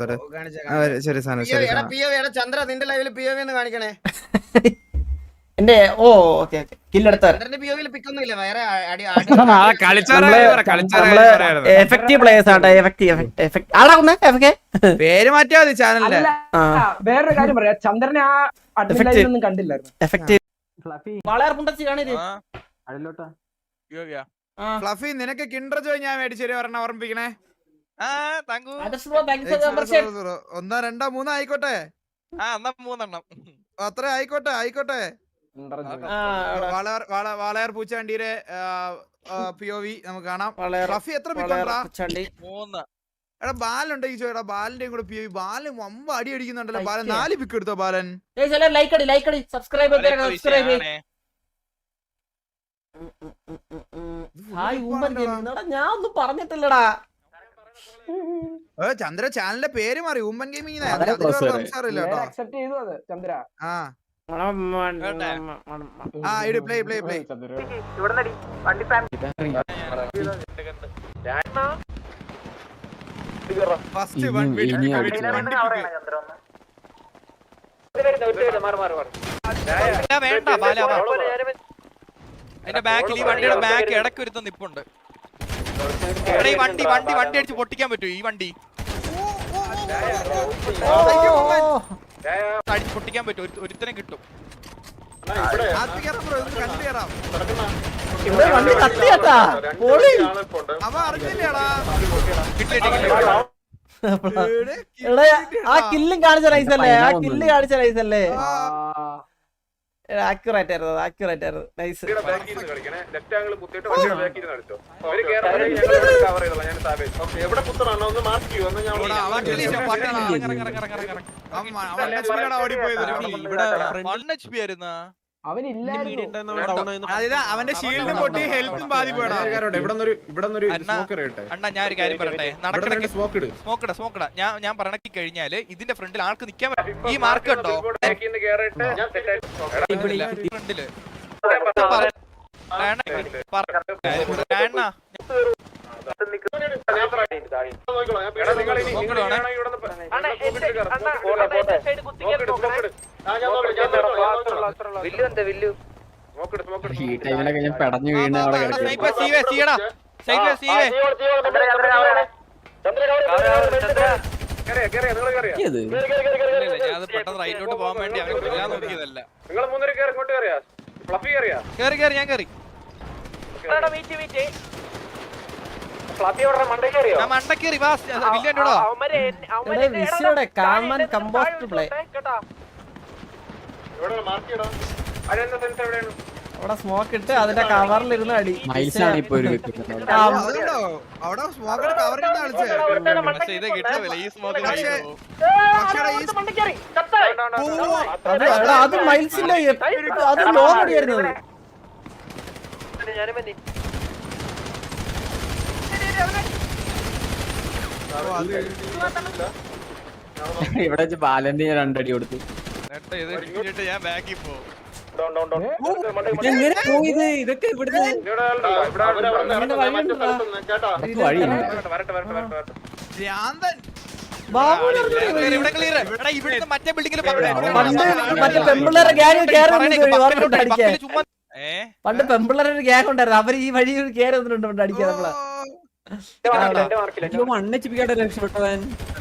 കൊടുത്തോട്ടെ സാധനം ചന്ദ്ര നിന്റെ ലൈവിൽ പി എന്ന് കാണിക്കണേ. എന്റെ ഓ ഓക്കെ എഫക്റ്റീവ് പ്ലേയേഴ്സ് ആട്ടെ എഫക്റ്റീവ് എഫക്റ്റ് ആടാ ഒന്ന് എഫക്റ്റ് പേര് മാറ്റിയാ മതി ആ, വേറൊരു കാര്യം പറയാം. ചന്ദ്രനെ ആ Effective. കണ്ടില്ലായിരുന്നു. എഫക്റ്റീവ് വളരെ പുണ്ടച്ചി കാണിത് ഫ്ലഫി നിനക്ക് കിണ്ടർ ജോയ് ഞാൻ മേടിച്ചു വരണ ഓർമ്മിപ്പിക്കണേ. ഒന്നോ രണ്ടോ മൂന്നോ ആയിക്കോട്ടെ. മൂന്നെണ്ണം. അത്ര ആയിക്കോട്ടെ ആയിക്കോട്ടെ. വാളയാർ വാള- വാളയാർ പൂച്ചാണ്ടിയുടെ പി ഒ വി നമുക്ക് കാണാം. റഫി എത്ര മൂന്ന്. എടാ ബാലുണ്ട് ഈ ചോടാ ബാലിന്റെ കൂടെ പി ഒ വി ബാലൻ വമ്പ അടി അടിക്കുന്നുണ്ടല്ലോ ബാലൻ. നാല് പിക്ക് എടുത്തോ ബാലൻ? ലൈക്ക് അടി ലൈക്ക് അടി. സബ്സ്ക്രൈബ് സബ്സ്ക്രൈബ് ഹായ് എടാ ഞാൻ ഒന്നും പറഞ്ഞിട്ടില്ലടാ. ചന്ദ്ര ചാനലിന്റെ പേര് മാറി. ഉമ്മൻ ഗെയിമിംഗ്. സംസാരമില്ല കേട്ടോ. അക്സെപ്റ്റ് ചെയ്തു അത് ചന്ദ്ര. ആ. ആ ഇട് play play play first one ഇനി- ഇനി അടിച്ചു. വേണ്ട ബാലാ വാ. അതിന്റെ ബാക്കിൽ ഈ വണ്ടിയുടെ ബാക്ക് ഇടയ്ക്ക് ഒരുത്തം നിപ്പുണ്ട്. എടാ ഈ വണ്ടി വണ്ടി വണ്ടി അടിച്ച് പൊട്ടിക്കാൻ പറ്റുമോ? ഈ വണ്ടി. അടിച്ച് പൊട്ടിക്കാൻ പറ്റും ഒരുത്തനെ കിട്ടും. ഇവിടെ വണ്ടി കത്തിയാട്ടാ. പൊളി. എടാ ആ കില്ലും കാണിച്ച റൈസല്ലേ? അല്ലേ ആ കില്ല് കാണിച്ച റൈസല്ലേ? അല്ലേ ആക്യുറേറ്റ് ആയിരുന്നു ആക്യുറേറ്റ് ആയിരുന്നു നൈസ് ഇവിടെ അവന്റെ ഷീൽഡും പൊട്ടി ഹെൽത്തും ബാധിപ്പോടാ അണ്ണാ ഞാൻ ഒരു കാര്യം പറയട്ടെ? നടക്കണ സ്മോക്കട സ്മോക്കട ഞാൻ ഞാൻ പറയണക്കി കഴിഞ്ഞാൽ ഇതിന്റെ ഫ്രണ്ടിൽ ആൾക്ക് നിക്കാൻ പറ്റും. ഈ മാർക്ക് ഉണ്ടോ? ഫ്രണ്ടിൽ. ഈ ടൈമിലൊക്കെ ഞാൻ പെടഞ്ഞു വീണ് അവിടെ കിടക്കും ഇത് ഞാൻ പെട്ടെന്ന് റൈറ്റിലോട്ട് പോകാൻ വേണ്ടി അവനെ കൊല്ലാൻ നോക്കിയതല്ല. കേറി കേറി ഞാൻ കേറി ഞാൻ മണ്ട കേറി വാ വില്ലന്റെടോ എടാ വിസിയുടെ കാമൻ കമ്പോസ്റ്റ് പ്ലേ അവിടെ സ്മോക്ക് ഇട്ട് അതിന്റെ കവറിൽ ഇരുന്ന് അടി. മൈൽസാണ് ഇപ്പൊ ഒരു അത് മൈൽസിന്റെ അത് ലോങ് അടിയായിരുന്നു അത്. ഇവിടെ വെച്ച് ബാലന്റെ ഞാൻ രണ്ടടി കൊടുത്തു. ഞാൻ പോകും. ഇതൊക്കെ ഇവിടുന്ന് ഇവിടുത്തെ മറ്റേ ബിൽഡിംഗിൽ മറ്റേ പെമ്പിള്ളേരെ ഗ്യാങ് കയറി പണ്ട് പെമ്പിള്ളേരെ ഒരു ഗ്യാങ് ഉണ്ടായിരുന്നു. അവർ ഈ വഴി കേറി വന്നിട്ടുണ്ട് അടിക്കാൻ നമ്മളെ.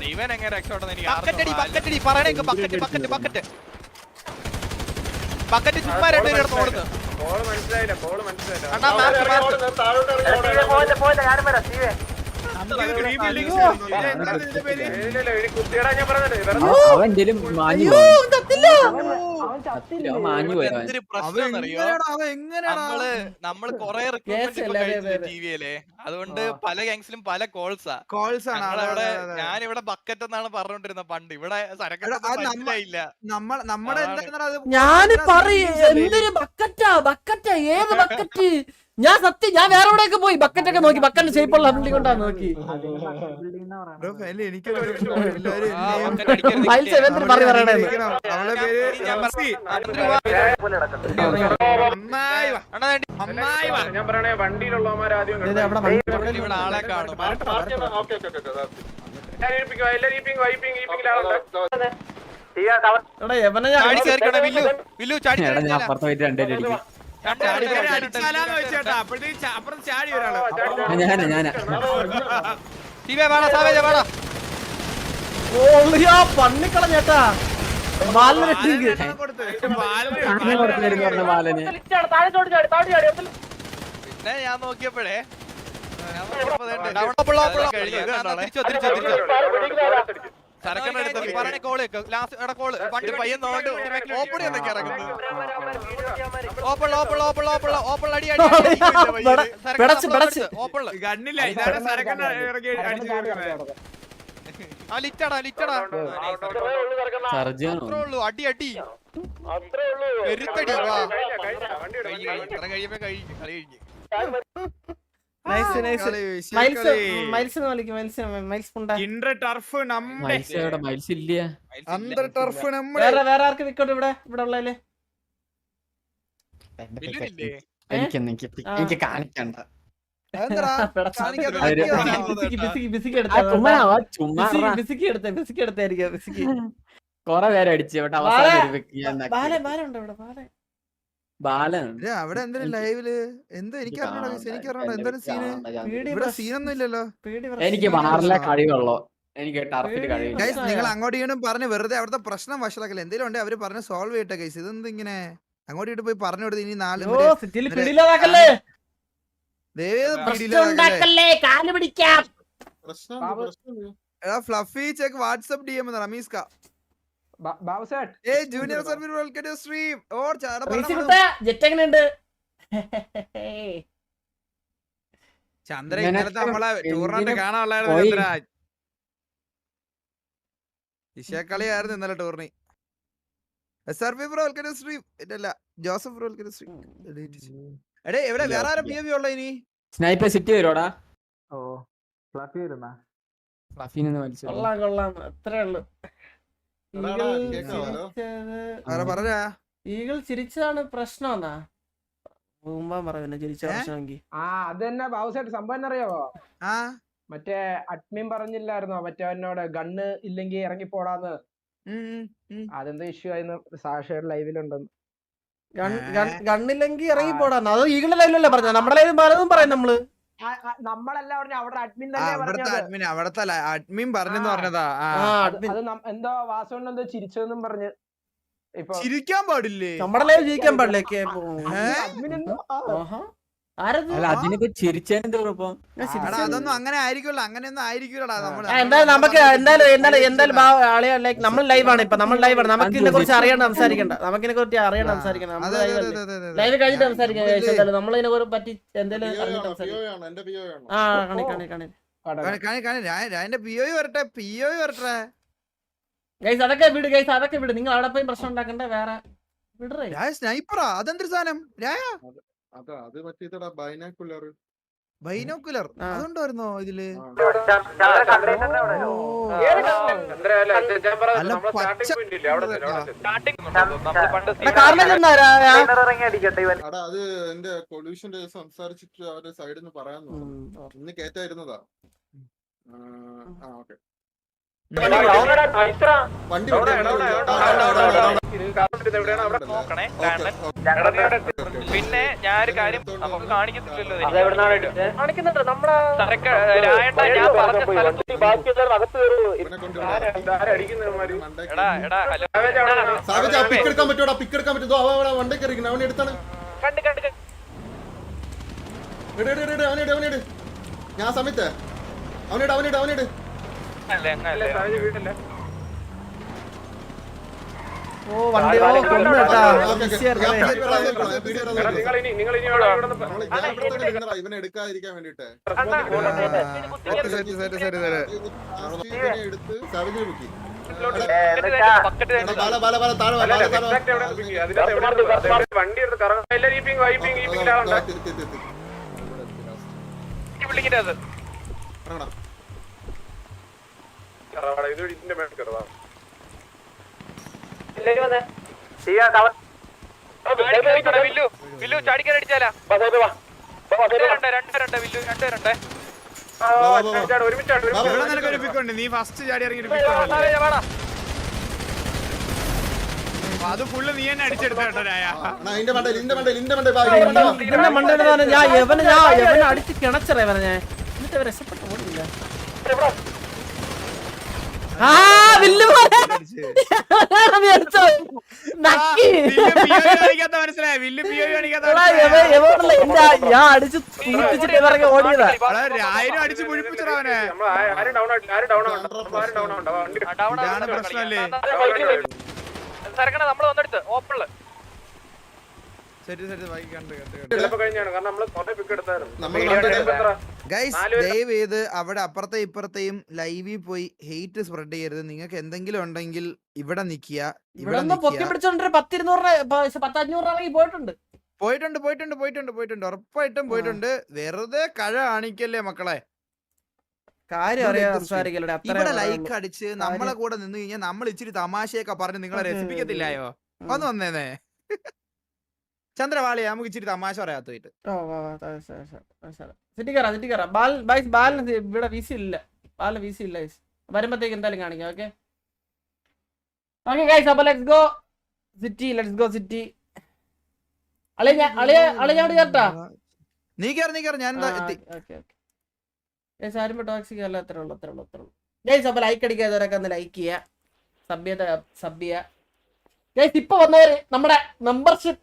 ഇവൻ എങ്ങനെ രക്ഷപ്പെട്ടെന്ന് എനിക്ക് ബക്കറ്റ് ബക്കറ്റ് അടി പറയണേ ബക്കറ്റ് ബക്കറ്റ് ബക്കറ്റ് ബക്കറ്റ് ചുമ്മാ രണ്ടുപേരും ഓടുന്നു അണ്ണാ മാർക്ക് നമ്മൾ നമ്മൾ കൊറേ. ടിവിയിലെ അതുകൊണ്ട് പല ഗാങ്സിലും പല കോൾസാ കോൾസ് ആണ് അവിടെ ഞാൻ ഇവിടെ ബക്കറ്റ് എന്നാണ് പറഞ്ഞോണ്ടിരുന്നത് പണ്ട്. ഇവിടെ സരക്കില്ല നമ്മുടെ ഭയങ്കര പറയും? എന്തൊരു ബക്കറ്റാ ബക്കറ്റാ ഏത് ബക്കറ്റ് ഞാൻ സത്യം ഞാൻ വേറെ എവിടെയൊക്കെ പോയി? ബക്കറ്റ് ഒക്കെ നോക്കി. ബക്കറ്റ് ഷേപ്പുള്ള ബിൽഡിംഗ് കൊണ്ടാ നോക്കി. ഫയൽ സെവൻ പറഞ്ഞു പറയണേ. ഞാൻ റംസി. വണ്ടിയിലുള്ള ആദ്യം എടാ എവനെ ഞാൻ അപ്പുറത്ത് പോയിട്ട് രണ്ടേ അടിക്കും അടിച്ചാലാന്ന് വെച്ചേട്ടാ അപ്പോഴത്തേക്ക് അപ്പുറത്ത് ചാടി ഒരാൾ ഞാനാ ഞാനാ ശിവേ വേടാ സാവേജ വേടാ ഓളിയാ പന്നിക്കളഞ്ഞേട്ടാ ബാലിന് രക്ഷിക്ക് ബാലൻ കൊടുത്ത്. ബാലൻ അങ്ങനെ കൊടുത്തിരുന്നു പറഞ്ഞ ബാലന് പിന്നെ ഞാൻ നോക്കിയപ്പോഴേ. എന്നാ തിരിച്ചോ, തിരിച്ചോ, തിരിച്ചോ. ഈ പറഞ്ഞ കോൾ കേക്ക്. Last call. വണ്ടി പയ്യൻ നോണ്ട് ഓപ്പണി എന്നൊക്കെ ഇറങ്ങുന്നത്. ഓപ്പൺ ഓപ്പൺ ഓപ്പൺ ഓപ്പൺ ഓപ്പണിൽ അടി, അടി, അടി, അടി. പെട- സരക്ക് പെടച്ച്, നമ്മൾ പെടച്ച്. അടുത്ത്. ഓപ്പണിൽ. ഗണ്ണില്ല അടിച്ചു ആ ലിറ്റടാ ലിറ്റടാ സർജിയാണോ അത്രേ ഉള്ളൂ അടി അടി പെരുത്തടി കഴിയുമ്പോ കഴിഞ്ഞു കളി കഴിഞ്ഞ് വേറെ വേറെ ആർക്ക് വിക്കോട്ട് ഇവിടെ? ഇവിടെ ഉള്ളതിൽ? എനിക്ക് കാണിക്കണ്ട. കൊറേ. പേരടിച്ചു ഇവിടെ ബാല- അവസാനം ഒരു വ്യക്തി ഞാൻ നക്കി. ബാല ബാല ഉണ്ട് ഇവിടെ ബാല ബാലൻ. ഇത് അവിടെ എന്തിനും ലൈവിൽ? എന്തോ എനിക്ക് guys, എനിക്ക് അറിഞ്ഞൂടാ. എന്തൊരു സീന്? ഇവിടെ സീനൊന്നും ഇല്ലല്ലോ എനിക്ക് ബാറിലെ കഴിവുള്ളൂ. എനിക്ക് ടർഫിൽ കഴിവില്ല. ഗൈസ് നിങ്ങൾ അങ്ങോട്ട് ഇങ്ങോട്ടും പറഞ്ഞ് വെറുതെ അവിടുത്തെ പ്രശ്നം വഷളാക്കില്ല? എന്തെങ്കിലും ഉണ്ടെങ്കിൽ അവർ പറഞ്ഞ് സോൾവ് ചെയ്യട്ടെ ഗൈസ് ഇതെന്ത് ഇങ്ങനെ? അങ്ങോട്ട് ഇട്ട് പോയി പറഞ്ഞു കൊടുത്ത് ഇനി നാല് fluffy check WhatsApp D M Rameez കാ ബാ- ബാബു സേട്ട് ഏ junior service welcome to stream or ചാട jet എങ്ങനെയുണ്ട്? ചന്ദ്ര ഇന്നലത്തെ നമ്മളെ ടൂർണമെന്റ് കാണാനുള്ളായിരുന്നു പോയി. ചന്ദ്ര ഇഷക്കളിയായിരുന്നു ഇന്നലെ tourney S R P bro welcome to stream ഇല്ല Joseph bro welcome to stream എടേ എവിടെ? വേറെ ആരും. പി എം ഉള്ള ഇനി? സ്നൈപ്പർ സിറ്റി വരുവാടാ. ഓ ഫ്ലഫി വരുന്ന? ഫ്ലഫീനൊന്ന് വലിച്ചു കൊള്ളാം കൊള്ളാം. അത്രേ ഉള്ളു. ഈഗിൾ ചിരിച്ചതാണ് പ്രശ്നം എന്നാ പൂമ്പാൻ പറയുന്നു ചിരിച്ച പ്രശ്നമെങ്കിൽ ആ അത് തന്നെ ബാബു സംഭവം അറിയാവോ ആ. മറ്റേ അഡ്മിൻ പറഞ്ഞില്ലായിരുന്നോ? മറ്റേ അവനോട് ഗണ്ണ് ഇല്ലെങ്കിൽ ഇറങ്ങി പോടാന്ന് അതെന്താ ഇഷ്യൂ ആയിരുന്നു സാക്ഷയുടെ ലൈവിലുണ്ടെന്ന്. ഗണ്ണില്ലെങ്കിൽ ഇറങ്ങി പോടാന്ന് അത് ഈഗിളുടെ ലൈവിലല്ലേ പറഞ്ഞ നമ്മുടെ ലൈവിൽ പലതും പറയും നമ്മൾ. നമ്മളല്ല പറഞ്ഞ അവിടെ അഡ്മിൻ തന്നെ അവിടുത്തെ അഡ്മിൻ അവിടുത്തെ അഡ്മിൻ പറഞ്ഞെന്ന് പറഞ്ഞതാ അത് എന്തോ വാസുകൊണ്ട് എന്തോ ചിരിച്ചെന്നും പറഞ്ഞ് ഇപ്പൊ ചിരിക്കാൻ പാടില്ലേ? നമ്മുടെ ലൈവ് ജയിക്കാൻ പാടില്ലേ? അഡ്മിൻ എന്തോ ആ, ആഹാ. ആരത്? അല്ല അതിനിപ്പോ ചിരിച്ചതിന് കുഴപ്പം? ഞാൻ അതൊന്നും അങ്ങനെ ആയിരിക്കുമല്ലോ. അങ്ങനെയൊന്നും ആയിരിക്കൂലടാ നമ്മൾ. ആ, എന്തായാലും നമുക്ക് എന്തായാലും എന്തായാലും എന്തായാലും ആളെ ലൈക്ക് നമ്മൾ ലൈവാണ് ഇപ്പൊ. നമ്മൾ ലൈവാണ് നമുക്ക് ഇതിനെ കുറിച്ച് അറിയാണ്ട് സംസാരിക്കണ്ട. നമുക്ക് ഇതിനെ കുറിച്ച് അറിയാണ്ട് സംസാരിക്കണം. നമ്മൾ ലൈവ് കഴിഞ്ഞിട്ട് സംസാരിക്കാം guys, എന്തായാലും കുറിച്ച് പറ്റി ആ കാണി കാണി കാണി. വരട്ടെ വരട്ടെ. ഗൈസ് അതൊക്കെ വിട് ഗൈസ് അതൊക്കെ വിട്. നിങ്ങൾ അവിടെ പോയി പ്രശ്നം ഉണ്ടാക്കണ്ട? വേറെ. വിടറേ. സ്നൈപ്പറാ? അതെന്തൊരു സാധനം? രായ? അതാ അത് മറ്റേതടാ ബൈനാക്കുലർ. അതുണ്ടായിരുന്നോ ഇതിൽ? അത് എന്റെ പൊല്യൂഷന്റെ സംസാരിച്ചിട്ട് അവരുടെ സൈഡിൽ നിന്ന് പറയാൻ ഇന്ന് കേറ്റായിരുന്നതാ. ആ ഓക്കെ. വണ്ടി. പിന്നെ ഞാനൊരു കാര്യം നമുക്ക് കാണിക്കത്തില്ലല്ലോ രായണ്ണ ഞാൻ പറഞ്ഞ സ്ഥലത്ത് ഇവനെ കൊണ്ടുവിടാം. മണ്ടയ്ക്ക്. എടാ എടാ ഹലോ. സാവിജ്, പിക്ക് എടുക്കാൻ പറ്റുമോ പിക്ക് എടുക്കാൻ പറ്റുമോ അവൻ വണ്ടി കയറിക്കണം അവനെ എടുത്താണ്. കണ്ട് കണ്ട് കണ്ട്. ഇട് ഇട് ഇട്, ഇട് അവനിട് അവനിട് ഞാൻ സമയത്ത്. അവനിട് അവനെ അവനിട് അങ്ങല്ലേ. ഓ വണ്ടി ഓ നിന്നടാ, ഇവനെ എടുക്കാതിരിക്കാൻ വേണ്ടിട്ട് ശരി ശരി ശരി ഇവനെ എടുത്ത് സാവിജിനെ പൊക്കി ബക്കറ്റ് തേച്ച്, ബക്കറ്റ് എടാ, വില്ലു. ചാടിക്കാൻ അടിച്ചാലാ. രണ്ട് വില്ലു ഇവിടെ നിനക്ക് ഒരു നീ ഫസ്റ്റ് ചാടി ഇറങ്ങി ഒരു അത് ഫുള്ള് നീ തന്നെ മണ്ടയിടുന്ന ഞാൻ എവനെ ഞാൻ എവനെ അടിച്ച് കിണച്ചറേ പറഞ്ഞേ എന്നിട്ട് രസപ്പെട്ടു രക്ഷപ്പെട്ടു ഓടില്ല എവനുള്ള എന്റെ ആ- ഞാൻ അടിച്ച് തൂത്തിച്ചിട്ട് ഇവരൊക്കെ ഓടിയതാ. പ്രശ്നമല്ലേ നമ്മൾ വന്നെടുത്ത്. ഓപ്പണിൽ ശരി ശരി ബൈക്ക് കണ്ട് കണ്ട് കണ്ട് നമ്മൾ കണ്ടത് ഗൈസ് ദയവ് ചെയ്ത് അവിടെ അപ്പുറത്തെ ഇപ്പുറത്തെയും ലൈവിൽ പോയി ഹെയ്റ്റ് സ്പ്രെഡ് ചെയ്യരുത്. നിങ്ങൾക്ക് എന്തെങ്കിലും ഉണ്ടെങ്കിൽ ഇവിടെ നിക്കുക ഇവിടെ ഇവിടെ ഒന്ന് പൊക്കി നിക്കുക പിടിച്ചോണ്ട് പത്തിരുന്നൂറ് പത്തഞ്ഞൂറ് രൂപ പോയിട്ടുണ്ട്. പോയിട്ടുണ്ട് പോയിട്ടുണ്ട് പോയിട്ടുണ്ട് പോയിട്ടുണ്ട്. ഉറപ്പായിട്ടും പോയിട്ടുണ്ട്. വെറുതെ കഴ കാണിക്കല്ലേ മക്കളെ? കാര്യം ഇവിടെ ലൈക്ക് അടിച്ച് നമ്മളെ കൂടെ നിന്ന് കഴിഞ്ഞാൽ നമ്മൾ ഇച്ചിരി തമാശയൊക്കെ പറഞ്ഞ് നിങ്ങളെ. രസിപ്പിക്കത്തില്ലായോ. വന്ന് വന്നേനെ ചന്ദ്രവാളി നമുക്ക് ഇച്ചിരി തമാശ പറയാത്ത പോയിട്ട് ഓ വാ വാ സിറ്റി കയറാം സിറ്റി കയറാം ബാൽ ബൈസ് ബാലിന് ഇവിടെ വീസി ഇല്ല. ബാലിന് വീസി ഇല്ല വരുമ്പത്തേക്ക് എന്തായാലും കാണിക്കാം ഓക്കെ ഓക്കെ ഗൈസ് അപ്പൊ let's go city let's go city. അളിയ ഞാൻ അളിയ അളിയ ഞാൻ കേട്ടാ നീ കയറി നീ കയറി ഞാൻ എന്താ എത്തി. ഓക്കെ ഓക്കെ ഗൈസ് ആരും ടോക്സിക് അല്ല അത്രേ ഉള്ളൂ അത്രേ ഉള്ളൂ അത്രേ ഉള്ളൂ. ഗൈസ് അപ്പൊ ലൈക്ക് അടിക്കാത്തവരൊക്കെ ഒന്ന് ലൈക്ക് ചെയ്യുക സഭ്യത സഭ്യ. ഗൈസ് ഇപ്പൊ വന്നവര് നമ്മുടെ മെമ്പർഷിപ്പ്